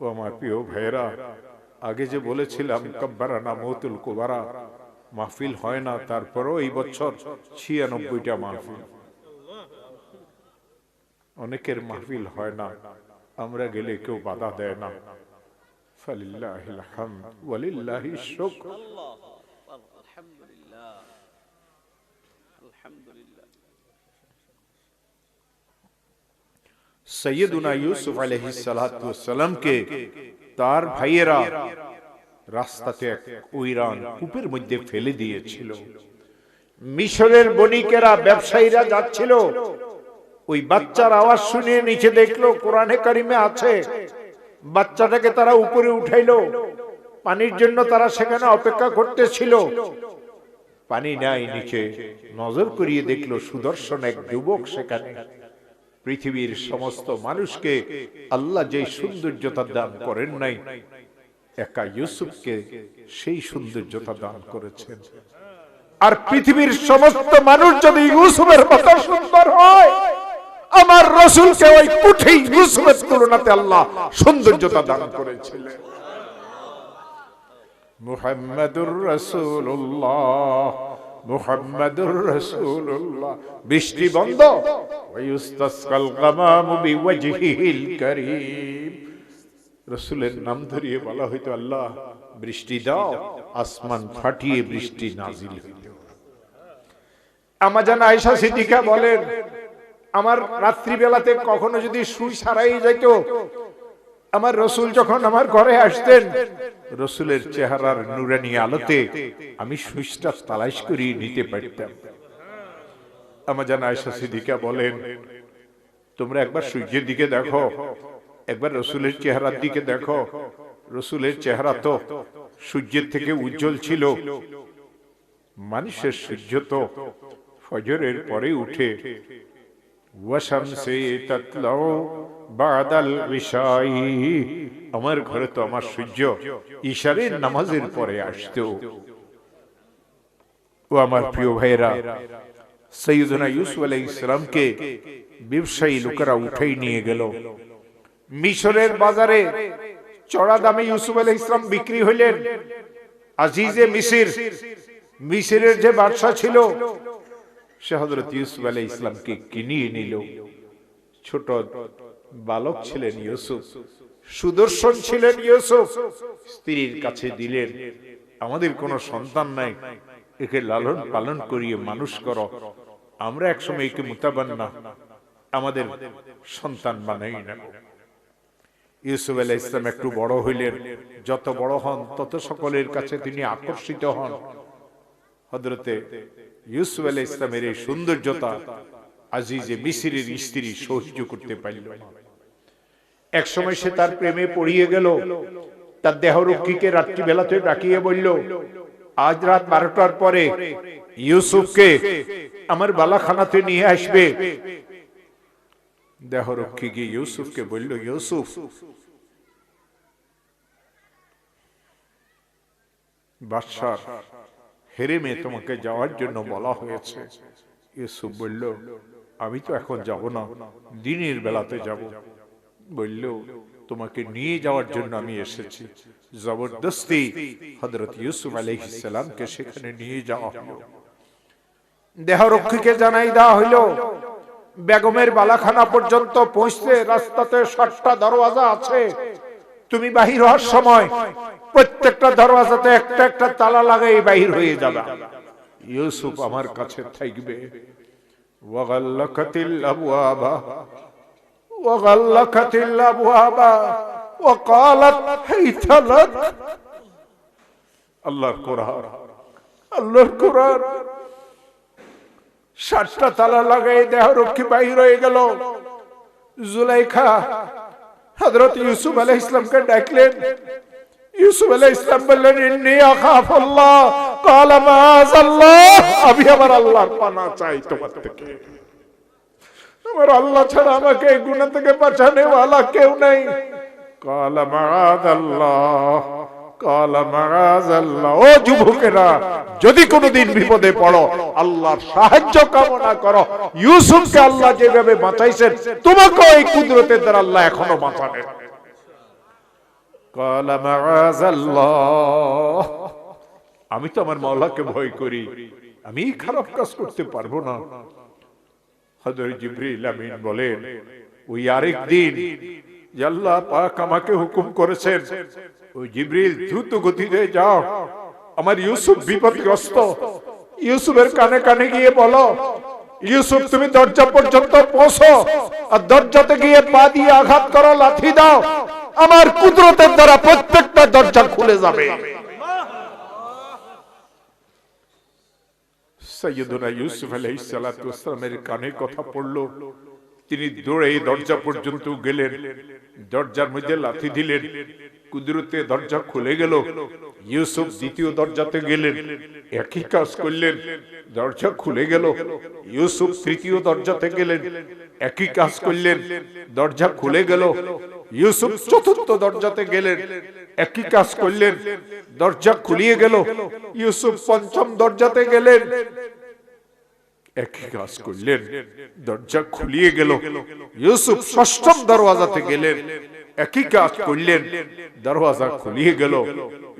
ও আমার প্রিয় ভাইয়েরা, আগে যে বলেছিলাম, কব্বারানা মৌতুল কুবারা, মাহফিল হয় না, তারপরও এই বছর ছিয়ানব্বইটা মাহফিল। অনেকের মাহফিল হয় না, আমরা গেলে কেউ বাধা দেয় না। ফালিল্লাহ হামদ ওয়ালিল্লাহিশ শুকর। সৈয়দুনা ইউসুফ আলাইহিস সালাতু সালামকে তার ভাইয়েরা রাস্তাতে এক ওইরান কূপের মধ্যে ফেলে দিয়েছিল। মিশরের বণিকেরা, ব্যবসায়ীরা যাচ্ছিল। ওই বাচ্চার আওয়াজ শুনে নিচে দেখল, কোরআনে কারিমে আছে। বাচ্চাটাকে তারা উপরে উঠাইলো। পানির জন্য তারা সেখানে অপেক্ষা করতেছিল। পানি নাই, নিচে নজর করিয়ে দেখল সুদর্শন এক যুবক সেখানে। পৃথিবীর সমস্ত মানুষকে আল্লাহ যে সৌন্দর্যতা দান করেন নাই, একা ইউসুফকে সেই সৌন্দর্যতা দান করেছেন। আর পৃথিবীর সমস্ত মানুষ যদি ইউসুফের মতো সুন্দর হয়, আমার রসুলকে ওই কুঠি ইউসুফের তুলনাতে আল্লাহ সৌন্দর্যতা দান করেছিলেন। মুহাম্মাদুর রাসূলুল্লাহ মুহাম্মাদুর রাসূলুল্লাহ, বৃষ্টি বন্ধ? ওয়ায়ুস্তাসকাল গামামু বিওয়াজহিল কারীম রাসূলের নাম ধরিয়ে বলা হইতো, আল্লাহ, বৃষ্টি দাও, আসমান ফাটিয়ে বৃষ্টি নাজিল হইল। আমাজান আয়েশা সিদ্দিকা বলেন, আমার রাত্রিবেলাতে কখনো যদি সুই সারাই যাইতো আমার রসুল যখন আমার ঘরে আসতেন, রসুলের চেহারার নুরানি আলোতে আমি সুইচটা তালাশ করিয়ে নিতে পারতাম। আমার জানা আয়সা সিদ্দিকা বলেন, তোমরা একবার সূর্যের দিকে দেখো, একবার রসুলের চেহারার দিকে দেখো। রসুলের চেহারা তো সূর্যের থেকে উজ্জ্বল ছিল। মানুষের সূর্য তো ফজরের পরে উঠে। আমার ঘরে তো আমার সূর্য ইশারের নামাজের পরে আসতো। ও আমার প্রিয় ভাইরা সৈয়দনা ইউসুফ আলাইহিস সালামকে ব্যবসায়ী লোকেরা উঠাই নিয়ে গেল মিশরের বাজারে চড়া দামে ইউসুফ আলাইহিস সালাম বিক্রি হইলেন আজিজে মিসির মিসিরের যে বাদশা ছিল সে হজরত ইউসুফ আলাই ইসলামকে কিনিয়ে নিল ছোট বালক ছিলেন ইউসুফ সুদর্শন ছিলেন ইউসুফ স্ত্রীর কাছে দিলেন আমাদের কোনো সন্তান নাই একে লালন পালন করিয়ে মানুষ করো আমরা একসময় একে মুতাবান না, আমাদের সন্তান বানাই না ইউসুফ আলাহ ইসলাম একটু বড় হইলেন, যত বড় হন তত সকলের কাছে তিনি আকর্ষিত হন। হজরতে ইউসুফ আলাহ ইসলামের এই সৌন্দর্যতা আজিজে মিসিরের স্ত্রী সহ্য করতে পারল এক সময় সে তার প্রেমে পড়িয়ে গেল, তার দেহরক্ষীকে রাত্রিবেলাতে ডাকিয়ে বলল, আজ রাত বারোটার পরে ইউসুফকে আমার বালাখানাতে নিয়ে আসবে। দেহরক্ষী গিয়ে ইউসুফকে বলল, ইউসুফ বাদশার হেরেমে তোমাকে যাওয়ার জন্য বলা হয়েছে। ইউসুফ বলল, আমি তো এখন যাব না, দিনের বেলাতে যাব। বলল, তোমাকে নিয়ে যাওয়ার জন্য আমি এসেছি। জবরদস্তি হজরত ইউসুফ আলহিসামকে সেখানে নিয়ে যাওয়া হলো। দেহরক্ষীকে জানাই দেওয়া হইল, বেগমের বালাখানা পর্যন্ত পৌঁছতে রাস্তাতে সাতটা দরওয়াজা আছে। তুমি বাহির হওয়ার সময় প্রত্যেকটা দরওয়াজাতে একটা একটা তালা লাগাই বাহির হয়ে যাবে। ইউসুফ আমার কাছে থাকবে। ওয়াগাল্লাকাতিল আবওয়াবা ওয়াগাল্লাকাতিল আবওয়াবা হাইতালাক। আল্লাহর কোরআন আল্লাহর কোরআন। ষাটটা তালা লাগাই দেহরক্ষী বাহির হয়ে গেল। জুলাইখা হজরত ইউসুফ আলহ ইসলামকে ডাকলেন। ইউসুফ আলহ ইসলাম বললেন আমি আমার আল্লাহর পানা চাই তোমার থেকে। তোমার আল্লাহ ছাড়া আমাকে এই গুণা থেকে বাঁচানে কেউ নেই। কালামাদ আল্লাহ ও যুবকেরা, যদি কোনদিন বিপদে পড়ো আল্লাহ সাহায্য কামনা করো। ইউসুফকে আল্লাহ যেভাবে বাঁচাইছেন তোমাকে এই কুদরতের দ্বারা আল্লাহ এখনও বাঁচাবে। আমি তো আমার মাওলাকে ভয় করি। আমি খারাপ কাজ করতে পারব না। হজর জিবরিল আমিন বলেন, ওই আরেক দিন আল্লাহ পাক আমাকে হুকুম করেছেন ওই জিবরিল, দ্রুত গতিতে যাও। আমার ইউসুফ বিপদগ্রস্ত। ইউসুফের কানে কানে গিয়ে বলো, ইউসুফ, তুমি দরজা পর্যন্ত পৌঁছো আর দরজাতে গিয়ে পা দিয়ে আঘাত করো লাথি দাও। আমার কুদরতের দ্বারা প্রত্যেকটা দরজা খুলে যাবে। সৈয়দনা ইউসুফ ওয়াসসালামের কানে কথা পড়ল। তিনি দৌড়ে দরজা পর্যন্ত গেলেন। দরজার মধ্যে লাথি দিলেন। কুদরতে দরজা খুলে গেল। ইউসুফ দ্বিতীয় দরজাতে গেলেন। একই কাজ করলেন। দরজা খুলে গেল। ইউসুফ তৃতীয় দরজাতে গেলেন। একই কাজ করলেন। দরজা খুলে গেল। ইউসুফ চতুর্থ দরজাতে গেলেন। একই কাজ করলেন। দরজা খুলিয়ে গেল। ইউসুফ পঞ্চম দরজাতে গেলেন। একই কাজ করলেন। দরজা খুলিয়ে গেল। ইউসুফ ষষ্ঠম দরওয়াজাতে গেলেন। একই করলেন, দরওয়াজা খুলিয়ে গেল।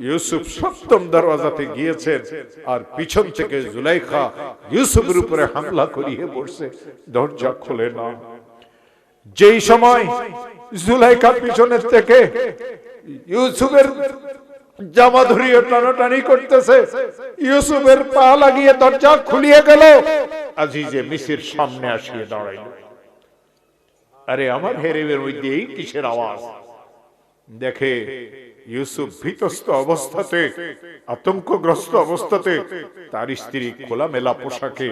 ইউসুফ সপ্তম দরওয়াজাতে গিয়েছেন আর পিছন থেকে জুলাইখা ইউসুফের উপরে হামলা করিয়ে পড়ছে দরজা খুলে না। যেই সময় জুলাইখা পিছনের থেকে ইউসুফের জামা ধরিয়ে টানাটানি করতেছে, ইউসুফের পা লাগিয়ে দরজা খুলিয়ে গেল। আজিজে মিসির সামনে আসিয়ে দাঁড়াইল। আরে আমার হেরেবের মধ্যে এই কিসের আওয়াজ? দেখে ইউসুফ ভীতস্ত অবস্থাতে, আতঙ্কগ্রস্ত অবস্থাতে তার স্ত্রী খোলামেলা পোশাকে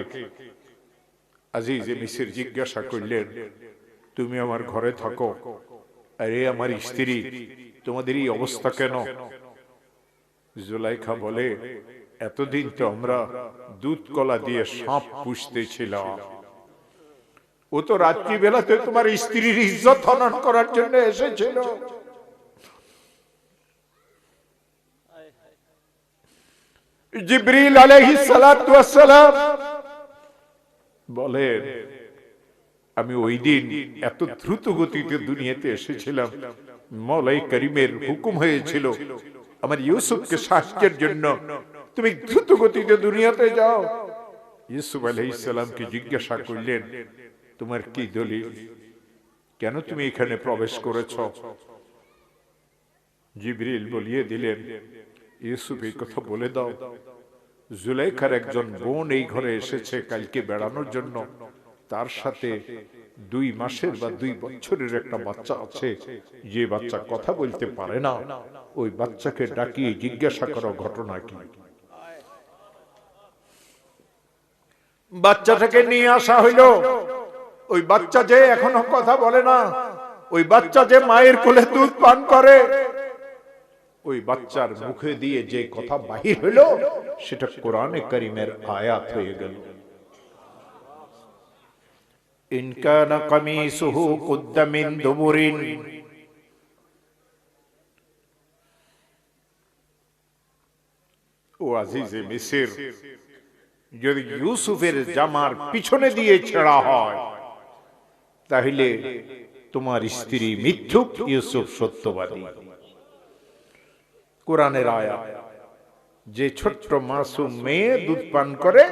আজিজে মিসির জিজ্ঞাসা করলেন, তুমি আমার ঘরে থাকো? আরে আমার স্ত্রী, তোমাদের এই অবস্থা কেন? জুলাইখা বলে, এতদিন তো আমরা দুধ কলা দিয়ে সাপ পুষতেছিলাম ও তো রাত্রি বেলাতে তোমার স্ত্রীর ইজ্জত হনন করার জন্য এসেছিল। জিবরিল ওয়াস সালাম বলেন আমি ওই দিন এত দ্রুত গতিতে দুনিয়াতে এসেছিলাম। মলাই করিমের হুকুম হয়েছিল আমার ইউসুফকে সাহায্যের জন্য। তুমি দ্রুত গতিতে দুনিয়াতে যাও। ইউসুফ আলাইহিস সালামকে জিজ্ঞাসা করলেন তোমার কি দলিল? কেন তুমি এখানে প্রবেশ করেছ? জিবরিল বলিয়ে দিলেন, ইউসুফ এই কথা বলে দাও। জুলাইখার একজন বোন এই ঘরে এসেছে কালকে বেড়ানোর জন্য। তার সাথে দুই মাসের বা দুই বছরের একটা বাচ্চা আছে। যে বাচ্চা কথা বলতে পারে না, ওই বাচ্চাকে ডাকিয়ে জিজ্ঞাসা করো ঘটনা কি। বাচ্চাটাকে নিয়ে আসা হইল। ওই বাচ্চা যে এখনও কথা বলে না, ওই বাচ্চা যে মায়ের কোলে দুধ পান করে, ওই বাচ্চার মুখে দিয়ে যে কথা বাহির হইল, সেটা কোরআনে করিমের আয়াত হয়ে গেল। ইনকান কামিসুহু কুদ্দা মিন দুবুরিন ও আজিজে মিসির, যদি ইউসুফের জামার পিছনে দিয়ে ছেঁড়া হয় তাহলে তোমার স্ত্রী মিথ্যুক ইউসুফ সত্যবাদী। কোরআনের আয়া যে ছোট্ট মাসুম মেয়ে দুধ পান করে,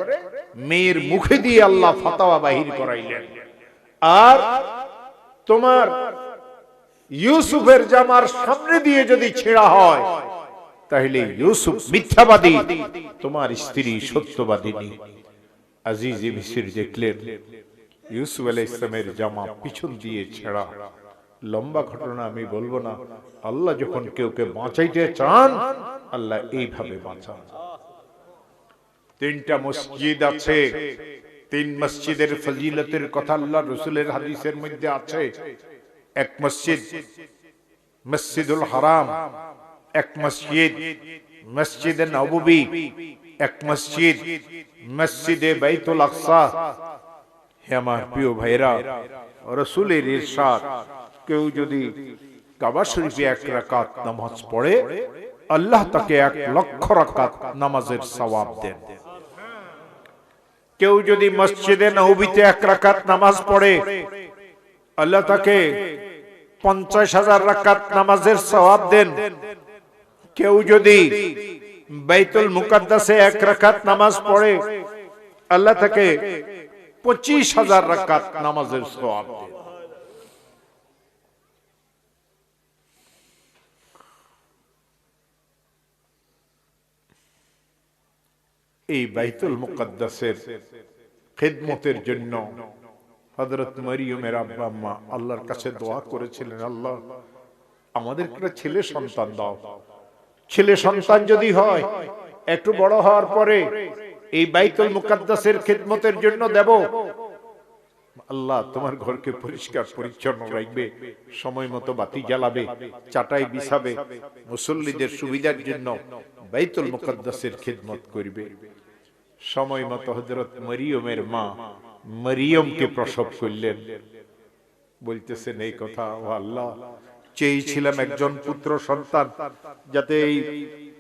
মেয়ের মুখে দিয়ে আল্লাহ ফাতাওয়া বাহির করাইলেন। আর তোমার ইউসুফের জামার সামনে দিয়ে যদি ছেঁড়া হয়, তাহলে ইউসুফ মিথ্যাবাদী, তোমার স্ত্রী সত্যবাদিনী আজিজ মিসির দেখলেন ইউসুফ আলাহ ইসলামের জামা পিছন দিয়ে ছেঁড়া। লম্বা ঘটনা আমি বলব না। আল্লাহ যখন কেউ কে বাঁচাইতে চান, আল্লাহ এইভাবে বাঁচান। তিনটা মসজিদ আছে। তিন মসজিদের ফজিলতের কথা আল্লাহ রসুলের হাদিসের মধ্যে আছে। এক মসজিদ, মসজিদুল হারাম। এক মসজিদ, মসজিদে নববী। এক মসজিদ, মসজিদে বাইতুল আকসা। হে আমার প্রিয় ভাইরা রসুলের ইরশাদ, কেউ যদি কাবা শরীফে এক রাকাত নামাজ পড়ে, আল্লাহ তাকে এক লক্ষ রাকাত নামাজের সওয়াব দেন। কেউ যদি মসজিদে নবীতে এক রাকাত নামাজ পড়ে, আল্লাহ তাকে পঞ্চাশ হাজার রাকাত নামাজের সওয়াব দেন। কেউ যদি বাইতুল মুকাদ্দাসে এক রাকাত নামাজ পড়ে, আল্লাহ তাকে পঁচিশ হাজার রাকাত নামাজের দেন এই বাইতুল মুকাদ্দাসের খেদমতের জন্য হযরত মরিয়মের আব্বা আম্মা আল্লাহর কাছে দোয়া করেছিলেন আল্লাহ আমাদের একটা ছেলে সন্তান দাও। ছেলে সন্তান যদি হয় একটু বড় হওয়ার পরে এই বাইতুল মুকাদ্দাসের খেদমতের জন্য দেব। আল্লাহ তোমার ঘরকে পরিষ্কার পরিচ্ছন্ন রাখবে, সময় মতো বাতি জ্বালাবে চাটাই বিছাবে, মুসল্লিদের সুবিধার জন্য বাইতুল মুকাদ্দাসের খেদমত করবে। সময় মতো হজরত মরিয়মের মা মরিয়মকে প্রসব করলেন। বলতেছেন, এই কথা, ও আল্লাহ, চেয়েছিলাম একজন পুত্র সন্তান যাতে এই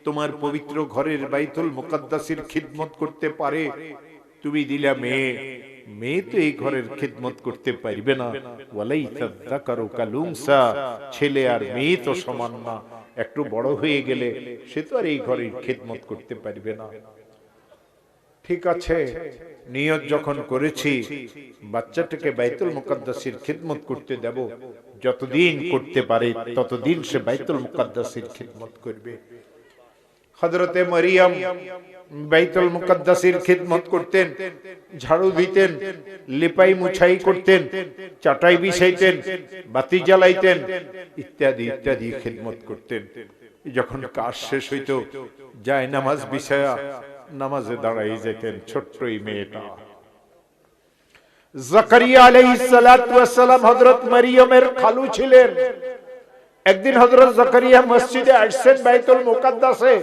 তোমার পবিত্র ঘরের বাইতুল মুকাদ্দাসের খিদমত করতে পারে। তুমি দিলা মেয়ে। মেয়ে তো এই ঘরের খিদমত করতে পারবে না। কালুনসা। ছেলে আর মেয়ে তো সমান না। একটু বড় হয়ে গেলে সে তো আর এই ঘরের খিদমত করতে পারবে না। ঠিক আছে, নিয়ত যখন করেছি, বাচ্চাটাকে বাইতুল মুকাদ্দাসের খিদমত করতে দেব। যতদিন করতে পারে, ততদিন সে বাইতুল মুকাদ্দাসের খিদমত করবে। হযরতে মরিয়ম বাইতুল মুকাদ্দাসের খিদমত করতেন, ঝাড়ু দিতেন, লিপাই মুছাই করতেন, চাটাই বিছাইতেন, বাতি জ্বালাইতেন, ইত্যাদি ইত্যাদি খিদমত করতেন। যখন কাজ শেষ হইতো, যায় নামাজ বিছায়া নামাজে দাঁড়াই যেতেন ছোট্ট এই মেয়েটা। জাকারিয়া আলাইহিস সালাতু ওয়াস সালাম হযরত মরিয়মের খালু ছিলেন। একদিন হযরত জাকারিয়া মসজিদে আসছেন বাইতুল মুকাদ্দাসে।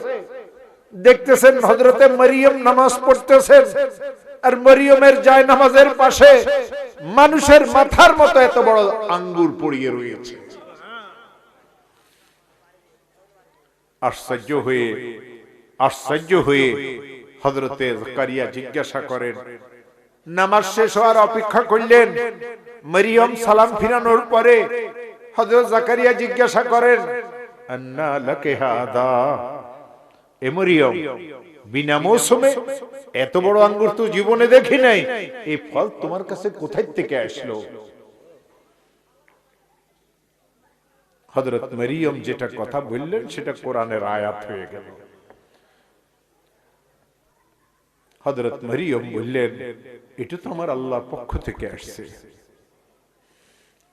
দেখতেছেন হযরতে মরিয়ম নামাজ পড়তেছেন। আর মরিয়মের যায় নামাজের পাশে মানুষের মাথার মতো এত বড় আঙ্গুর পড়িয়ে রয়েছে। আশ্চর্য হয়ে আশ্চর্য হয়ে হজরতে জাকারিয়া জিজ্ঞাসা করেন, নামাজ শেষ হওয়ার অপেক্ষা করলেন? মরিয়ম সালাম ফিরানোর পরে হজরত জাকারিয়া জিজ্ঞাসা করেন, আন্না লাকে হাদা? এ মরিয়ম বিনা মৌসুমে এত বড় আঙ্গুর তো জীবনে দেখি নাই। এই ফল তোমার কাছে কোথায় থেকে আসলো? হজরত মরিয়ম যেটা কথা বললেন, সেটা কোরআনের আয়াত হয়ে গেল। হজরত মরিয়ম বললেন, এটা তো আমার আল্লাহর পক্ষ থেকে আসছে।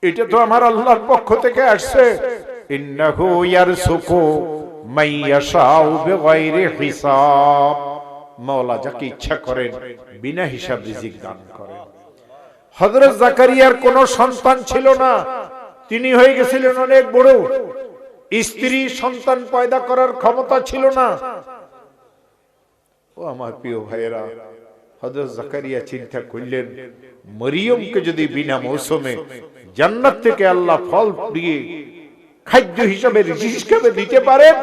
এটা তো আমার আল্লাহর পক্ষ থেকে আসছে। ইন্নাহু ইয়ারসুকু মাওলা যাকে ইচ্ছা করেন, বিনা হিসাব রিজিক দান করেন। হযরত জাকারিয়ার কোনো সন্তান ছিল না। তিনি হয়ে গেছিলেন অনেক বড়। স্ত্রী সন্তান পয়দা করার ক্ষমতা ছিল না। ও আমার প্রিয় ভাইয়েরা, হযরত জাকারিয়া চিন্তা করলেন, মরিয়মকে যদি বিনা মৌসুমে জান্নাত থেকে আল্লাহ ফল দিয়ে খাদ্য হিসাবে হিসাবে দিতে পারেন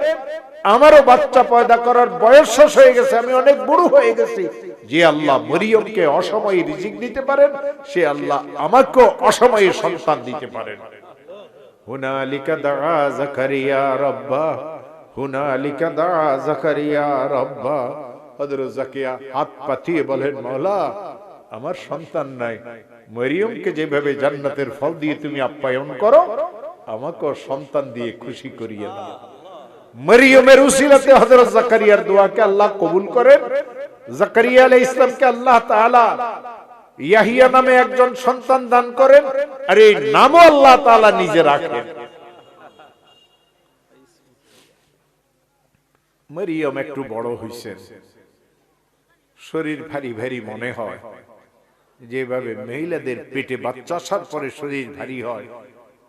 আমারও বাচ্চা পয়দা করার বয়স শেষ হয়ে গেছে, আমি অনেক বড় হয়ে গেছি। যে আল্লাহ মরিয়মকে অসময়ে রিজিক দিতে পারেন, সে আল্লাহ আমাকেও অসময়ে সন্তান দিতে পারেন। হুনালিকা দাআ জাকারিয়া রাব্বা, হুনালিকা দাআ জাকারিয়া রাব্বা। হযরত জাকিয়া হাত পাতিয়ে বলেন, মাওলা, আমার সন্তান নাই। মরিয়মকে যেভাবে জান্নাতের ফল দিয়ে তুমি আপ্যায়ন করো আমাকেও সন্তান দিয়ে খুশি করিয়ে দাও। মরিয়মের উসিলাতে হযরত জাকারিয়ার দোয়াকে আল্লাহ কবুল করেন। জাকারিয়া আলাইহিস ইসলামকে আল্লাহ তাআলা ইয়াহিয়া নামে একজন সন্তান দান করেন আর এই নামও আল্লাহ তাআলা নিজে রাখেন। মরিয়ম একটু বড় হইছেন। শরীর ভারী ভারী মনে হয়। যেভাবে মহিলাদের পেটে বাচ্চা আসার পরে শরীর ভারী হয়।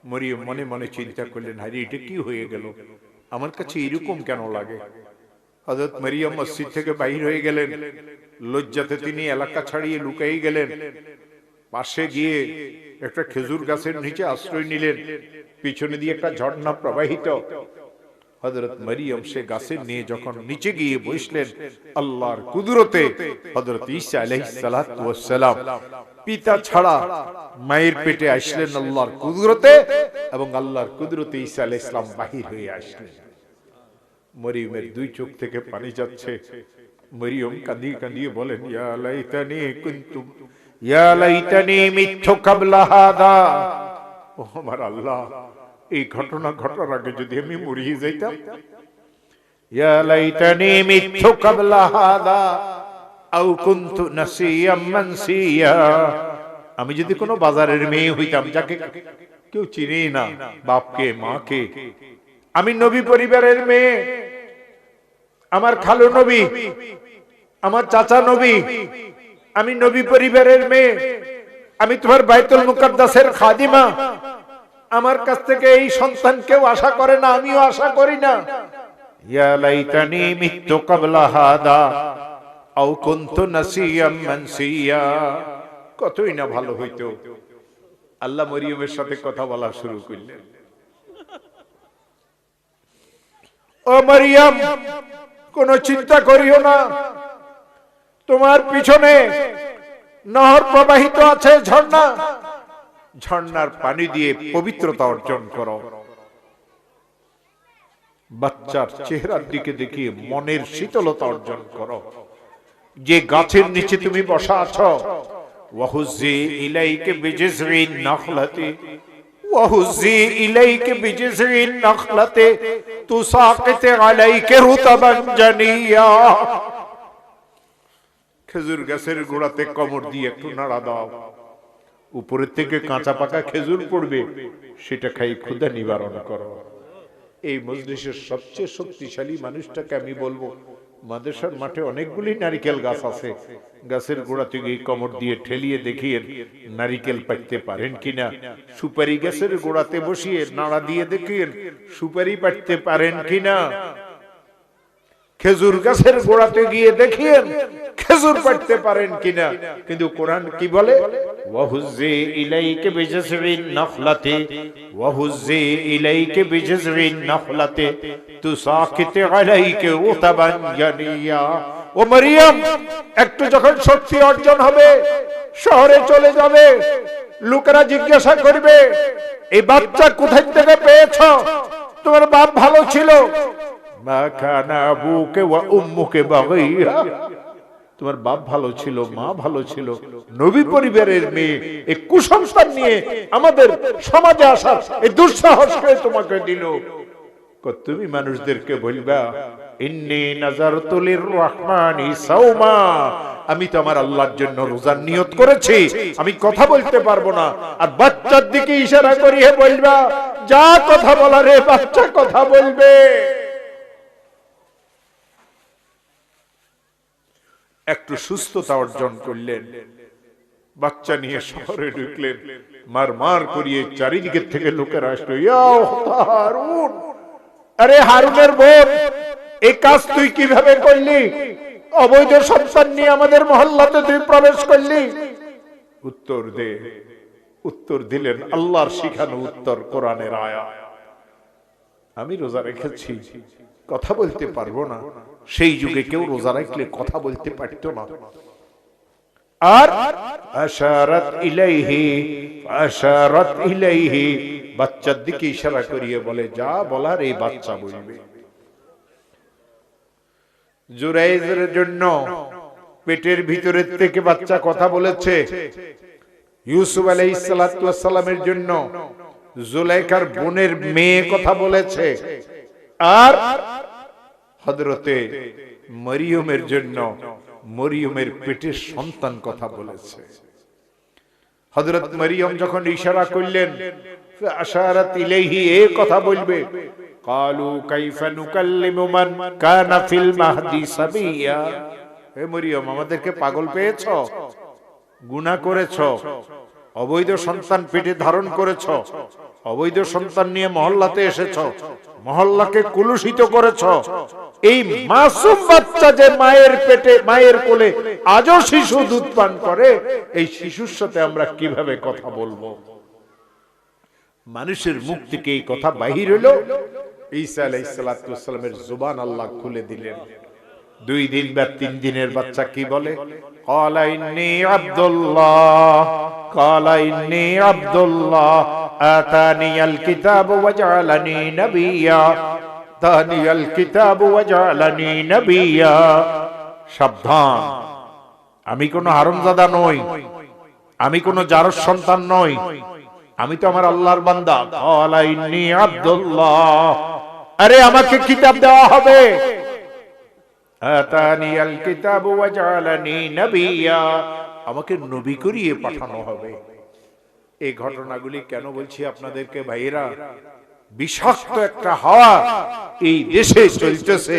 মরিয়ম মনে মনে চিন্তা করলেন হারি এটা কি হয়ে গেল? আমার কাছে এরকম কেন লাগে? হজরত মরিয়ম মসজিদ থেকে বাহির হয়ে গেলেন। লজ্জাতে তিনি এলাকা ছাড়িয়ে লুকাই গেলেন। পাশে গিয়ে একটা খেজুর গাছের নিচে আশ্রয় নিলেন। পিছনে দিয়ে একটা ঝর্ণা প্রবাহিত। হজরত মরিয়ম সে গাছের নিয়ে যখন নিচে গিয়ে বসলেন, আল্লাহর কুদরতে হজরত ঈসা আলাইহিসসালাম পিতা ছাড়া মায়ের পেটে আসলেন আল্লাহর কুদরতে এবং আল্লাহর কুদরতে ঈসা আলাইহিস সালাম বাহির হয়ে আসলেন। মরিয়মের দুই চোখ থেকে পানি যাচ্ছে। মরিয়ম কাঁদিয়ে কাঁদিয়ে বলেন, ইয়া লাইতানি কুনতু, ইয়া কাবলা হাদা। ও আমার আল্লাহ এই ঘটনা ঘটার আগে যদি আমি মরিয়ে যাইতাম। ইয়া লাইতানি মিথ্যু কাবলা হাদা আও কুনতু নাসিয়াম মানসিয়া। আমি যদি কোনো বাজারের মেয়ে হইতাম, যাকে কেউ চিনি না, বাপকে, মাকে। আমি নবী পরিবারের মেয়ে, আমার খালু নবী, আমার চাচা নবী। আমি নবী পরিবারের মেয়ে, আমি তোমার বাইতুল মুকাদ্দাসের খাদিমা। আমার কাছ থেকে এই সন্তান কেউ আশা করে না আমিও আশা করি না। ইয়া লাইতানি মিত্তু ক্বাবলা হাদা আও কুনতু নাসিয়াম মানসিয়া। কতই না ভালো হইতো আল্লাহ মরিয়মের সাথে কথা বলা শুরু করলেন। ও মারিয়াম কোনো চিন্তা করিও না। তোমার পিছনে নহর প্রবাহিত আছে ঝর্ণা। ঝর্ণার পানি দিয়ে পবিত্রতা অর্জন করো। বাচ্চার চেহারার দিকে দেখি মনের শীতলতা অর্জন করো। যে গাছের নিচে তুমি বসা আছো ইলাইকে নখলাতে ইলাইকে নখলাতে আলাইকে রুতাবান জানিয়া। খেজুর গাছের গোড়াতে কমর দিয়ে একটু নাড়া দাও। উপরের থেকে কাঁচা পাকা খেজুর পড়বে সেটা খাই ক্ষুদা নিবারণ করো। এই মজলিসের সবচেয়ে শক্তিশালী মানুষটাকে আমি বলব মাদেশার মাঠে অনেকগুলি নারিকেল গাছ আছে। গাছের গোড়া থেকে কমর দিয়ে ঠেলিয়ে দেখিয়ে নারিকেল পাইতে পারেন কিনা সুপারি গাছের গোড়াতে বসিয়ে নাড়া দিয়ে দেখিয়ে সুপারি পাইতে পারেন কিনা খেজুর গাছের গোড়াতে গিয়ে দেখিয়েন, খেজুর পাইতে পারেন কিনা। কিন্তু কোরআন কি বলে? তুসাকিতে আলাইকে উতাবান জানিয়া ও মারিয়াম, একটু যখন শক্তি অর্জন হবে, শহরে চলে যাবে, লোকেরা জিজ্ঞাসা করবে, এই বাচ্চা কোথায় থেকে পেয়েছ? তোমার বাপ ভালো ছিল তোমার বাপ ভালো ছিল, মা ভালো ছিল, নবী পরিবারের মেয়ে এই কুসংস্কার নিয়ে আমাদের সমাজে আসার এই দুঃসাহস করে তোমাকে দিল? তুমি মানুষদেরকে বলবা, ইন্নি নাজারতু লিররহমানি সাওমা। আমি তো আমার আল্লাহর জন্য রোজার নিয়ত করেছি, আমি কথা বলতে পারব না। আর বাচ্চার দিকে ইশারা করিয়ে বলবা, যা কথা বলারে বাচ্চা কথা বলবে। একটু সুস্থতা অর্জন করলেন। বাচ্চা নিয়ে শহরে ঢুকলেন। মার মার করিয়ে চারিদিকে থেকে লোকেরা আরে হারুনের বোন, এই কাজ তুই কীভাবে করলি? অবৈধ সন্তান নিয়ে আমাদের মহল্লাতে তুই প্রবেশ করলি? উত্তর দে, উত্তর দিলেন, আল্লাহর শিখানো উত্তর কোরআনের আয়া আমি রোজা রেখেছি। কথা বলতে পারব না। সেই যুগে কেউ রোজা রাখলে কথা বলতে পারত না। আর ইলাইহি ইলাইহি, বাচ্চার দিকে ইশারা করিয়ে বলে, যা বলার এই বাচ্চা বলবে। জুরাইজের জন্য পেটের ভিতরের থেকে বাচ্চা কথা বলেছে। ইউসুফ আলাইহিস সালামের জন্য জুলাইকার বোনের মেয়ে কথা বলেছে। আর হজরতে মরিয়মের জন্য মরিয়মের পেটের সন্তান কথা বলেছে। হজরত মরিয়ম যখন ইশারা করলেন আশারাত ইলাইহি এ কথা বলবে, কালু কাইফা নুকাল্লিমু মান কানা ফিল মাহদি সাবিয়া হে মরিয়ম, আমাদেরকে পাগল পেয়েছ, গুনাহ করেছ, অবৈধ সন্তান পেটে ধারণ করেছ অবৈধ সন্তান নিয়ে মহল্লাতে এসেছ, মহল্লাকে কুলুষিত করেছ। এই মাসুম বাচ্চা যে মায়ের পেটে, মায়ের কোলে আজও শিশু দুধ পান করে, এই শিশুর সাথে আমরা কীভাবে কথা বলব? মানুষের মুখ থেকে এই কথা বাহির হলো। ঈসা আলাইসালামের জুবান আল্লাহ খুলে দিলেন। দুই দিন বা তিন দিনের বাচ্চা কি বলে? কলাইনি আব্দুল্লাহ কলাইনি আব্দুল্লাহ قال إني عبد الله آتاني الكتاب وجعلني نبيا آتاني الكتاب وجعلني نبيا সাবধান আমি কোনো হারমজাদা নই আমি কোনো জারস সন্তান নই আমি তো আমার আল্লাহর বান্দা ক্বালা ইন্নী আব্দুল্লাহ আরে আমাকে কিতাব দেওয়া হবে আতানিয়াল কিতাব ওয়া জাআলানি নাবিয়্যা আমাকে নবী করিয়ে পাঠানো হবে এই ঘটনাগুলি কেন বলছি আপনাদেরকে ভাইয়েরা? বিষাক্ত একটা হাওয়া এই দেশে চলতেছে।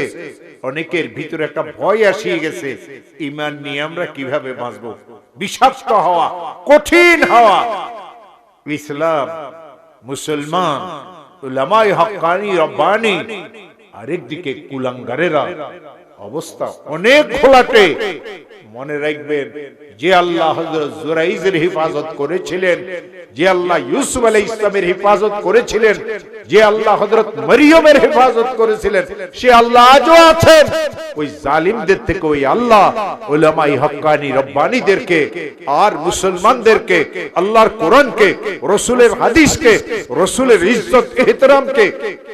অনেকের ভিতরে একটা ভয় আসিয়ে গেছে। ইমান নিয়ে আমরা কীভাবে বাঁচবো? বিষাক্ত হাওয়া কঠিন হাওয়া। ইসলাম মুসলমান উলামায়ে হক্কানি রব্বানি আরেকদিকে কুলাঙ্গারেরা। অবস্থা অনেক ঘোলাটে মনে রাখবেন, যে আল্লাহ জুরাইজের হেফাজত করেছিলেন, যে আল্লাহ ইউসুফ আলাইহিস ইসলামের হেফাজত করেছিলেন, যে আল্লাহ হযরত মরিয়মের হেফাজত করেছিলেন, সে আল্লাহ আজও আছেন। ওই জালিমদের থেকে ওই আল্লাহ উলামাই হক্কানি রব্বানিদেরকে আর মুসলমানদেরকে, আল্লাহর কোরআনকে, রসুলের হাদিসকে, রসুলের ইজ্জত, এহতরামকে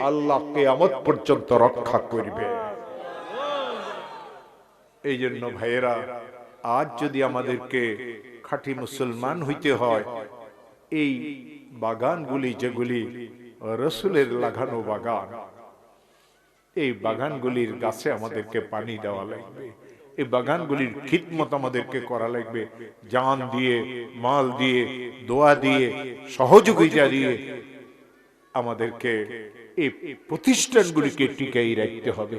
আল্লাহ কিয়ামত পর্যন্ত রক্ষা করবে। এই জন্য ভাইয়েরা আজ যদি আমাদেরকে খাঁটি মুসলমান হইতে হয়, এই বাগানগুলি যেগুলি রসুলের লাগানো বাগান, এই বাগানগুলির গাছে আমাদেরকে পানি দেওয়া লাগবে, এই বাগানগুলির খিদমত আমাদেরকে করা লাগবে, জান দিয়ে, মাল দিয়ে, দোয়া দিয়ে, সহযোগিতা দিয়ে আমাদেরকে এই প্রতিষ্ঠানগুলিকে টিকাই রাখতে হবে।